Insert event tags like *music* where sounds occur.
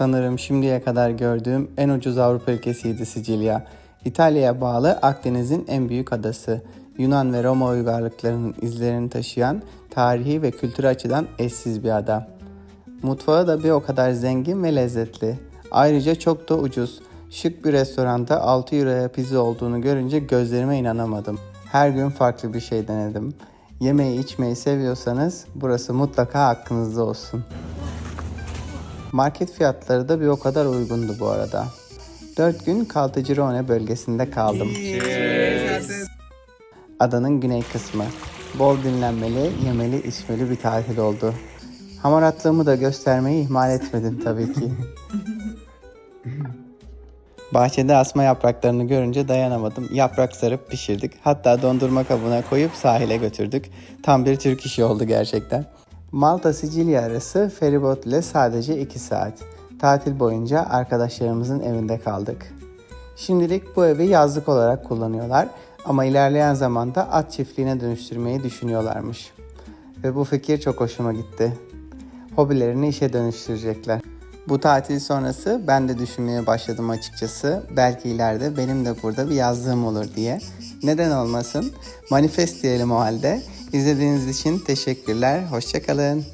Sanırım şimdiye kadar gördüğüm en ucuz Avrupa ülkesiydi Sicilya. İtalya'ya bağlı Akdeniz'in en büyük adası. Yunan ve Roma uygarlıklarının izlerini taşıyan tarihi ve kültür açıdan eşsiz bir ada. Mutfağı da bir o kadar zengin ve lezzetli. Ayrıca çok da ucuz. Şık bir restoranda 6 euroya pizza olduğunu görünce gözlerime inanamadım. Her gün farklı bir şey denedim. Yemeği içmeyi seviyorsanız burası mutlaka hakkınızda olsun. Market fiyatları da bir o kadar uygundu bu arada. 4 gün Caltagirone bölgesinde kaldım. Adanın güney kısmı. Bol dinlenmeli, yemeli, içmeli bir tatil oldu. Hamaratlığımı da göstermeyi ihmal etmedim tabii ki. *laughs* Bahçede asma yapraklarını görünce dayanamadım. Yaprak sarıp pişirdik. Hatta dondurma kabına koyup sahile götürdük. Tam bir Türk işi oldu gerçekten. Malta Sicilya arası feribot ile sadece 2 saat. Tatil boyunca arkadaşlarımızın evinde kaldık. Şimdilik bu evi yazlık olarak kullanıyorlar ama ilerleyen zamanda at çiftliğine dönüştürmeyi düşünüyorlarmış. Ve bu fikir çok hoşuma gitti. Hobilerini işe dönüştürecekler. Bu tatil sonrası ben de düşünmeye başladım açıkçası. Belki ileride benim de burada bir yazlığım olur diye. Neden olmasın? Manifest diyelim o halde. İzlediğiniz için teşekkürler. Hoşçakalın.